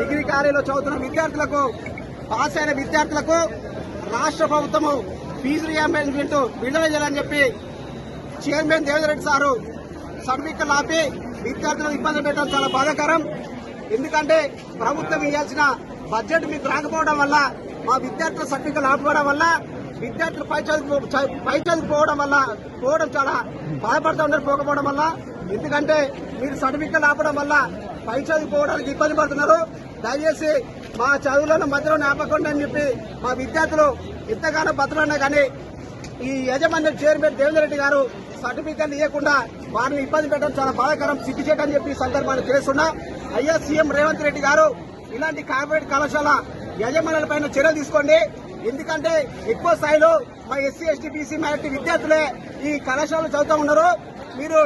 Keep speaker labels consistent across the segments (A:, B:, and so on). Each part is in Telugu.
A: డిగ్రీ కాలేజీలో చదువుతున్న విద్యార్థులకు పాస్ అయిన విద్యార్థులకు రాష్ట్ర ప్రభుత్వము ఫీజు రియంబర్స్మెంట్ విడుదల చేయాలని చెప్పి చైర్మన్ దేవేంద్రెడ్డి సారు సర్టిఫికెట్లు ఆపి విద్యార్థులను ఇబ్బంది పెట్టడం చాలా బాధాకరం. ఎందుకంటే ప్రభుత్వం ఇవ్వాల్సిన బడ్జెట్ మీకు రాకపోవడం వల్ల మా విద్యార్థుల సర్టిఫికెట్లు ఆపుకోవడం వల్ల విద్యార్థులు పై చదువు పై చదువుకోవడం వల్ల పోవడం చాలా బాధపడుతూ ఉన్నారు పోకపోవడం వల్ల. ఎందుకంటే మీరు సర్టిఫికెట్లు ఆపడం వల్ల పై చదువుకోవడానికి ఇబ్బంది పడుతున్నారు. దయచేసి మా చదువులను మధ్యలో ఆపకుండా అని చెప్పి మా విద్యార్థులు ఎంతగానో బతులున్నా కానీ ఈ యాజమాన్య చైర్మన్ దేవేంద్ర రెడ్డి గారు సర్టిఫికెట్లు ఇవ్వకుండా వారిని ఇబ్బంది పెట్టడం చాలా బాధాకరం సిగ్గుచేట అని చెప్పి సందర్భాన్ని తెలుస్తున్నా అయ్యా సీఎం రేవంత్ రెడ్డి గారు ఇలాంటి కార్పొరేట్ కళాశాల యజమానులపైన చర్యలు తీసుకోండి. ఎందుకంటే ఎక్కువ స్థాయిలో మా ఎస్సీ ఎస్టీ బీసీ మైనార్టీ విద్యార్థులే ఈ కళాశాలలో చదువుతూ ఉన్నారు. మీరు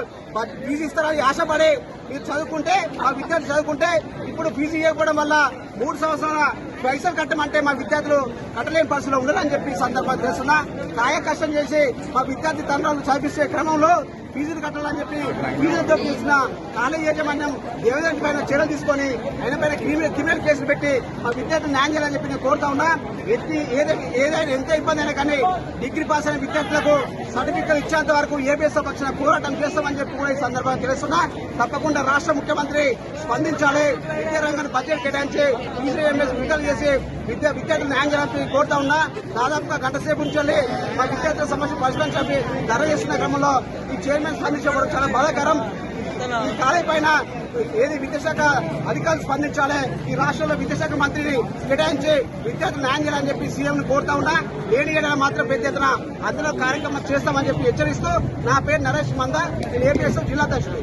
A: ఫీజు ఇస్తారని ఆశపడి మీరు చదువుకుంటే మా విద్యార్థులు చదువుకుంటే ఇప్పుడు ఫీజు ఇవ్వకపోవడం వల్ల మూడు సంవత్సరాల పైసలు కట్టమంటే మా విద్యార్థులు కట్టలేని పరిస్థితిలో ఉండరని చెప్పి సందర్భంగా చేస్తున్నా కాయ కష్టం చేసి మా విద్యార్థి తండ్రులను చదివించే క్రమంలో ఫీజులు కట్టాలని చెప్పి ఫీజులతో చేసిన కాలేజ్ యాజమాన్యం దేవదాని పైన చర్యలు తీసుకొని ఆయన పైన క్రిమినల్ క్రిమినల్ కేసులు పెట్టి మా విద్యార్థులు న్యాయం చేయాలని చెప్పి నేను కోరుతా ఉన్నా. ఎత్తి ఏదైనా ఏదైనా ఎంత ఇబ్బంది అయినా కానీ డిగ్రీ పాస్ అయిన విద్యార్థులకు సర్టిఫికెట్ ఇచ్చేంత వరకు ఏపీఎస్ పక్షాన పోరాటం పనిచేస్తామని చెప్పి కూడా ఈ సందర్భంగా తెలుస్తున్నా. తప్పకుండా రాష్ట్ర ముఖ్యమంత్రి స్పందించాలి. విద్యారంగాన్ని బడ్జెట్ కేటాయించి ఫీజు విడుదల చేసి విద్యా విద్యార్థులు న్యాయం చేయాలని కోరుతా ఉన్నా. దాదాపుగా గంట సేపు నుంచి మా విద్యార్థుల సమస్య పరిష్కరించాలని ధర చేస్తున్న క్రమంలో ఈ చైర్మన్ స్పందించడం చాలా బాధాకరం. కాలేజీ పైన ఏది విద్యాశాఖ అధికారులు స్పందించాలి ఈ రాష్ట్రంలో విద్యాశాఖ మంత్రిని కేటాయించి విద్యార్థులు న్యాయం చేయాలని చెప్పి సీఎం ను కోరుతా ఉన్నా లేని ఏడాది మాత్రం పెద్ద ఎత్తున అందులో కార్యక్రమం చేస్తామని చెప్పి హెచ్చరిస్తూ నా పేరు నరేష్ మంద నేను ఏపీఎస్ జిల్లా అధ్యక్షుడు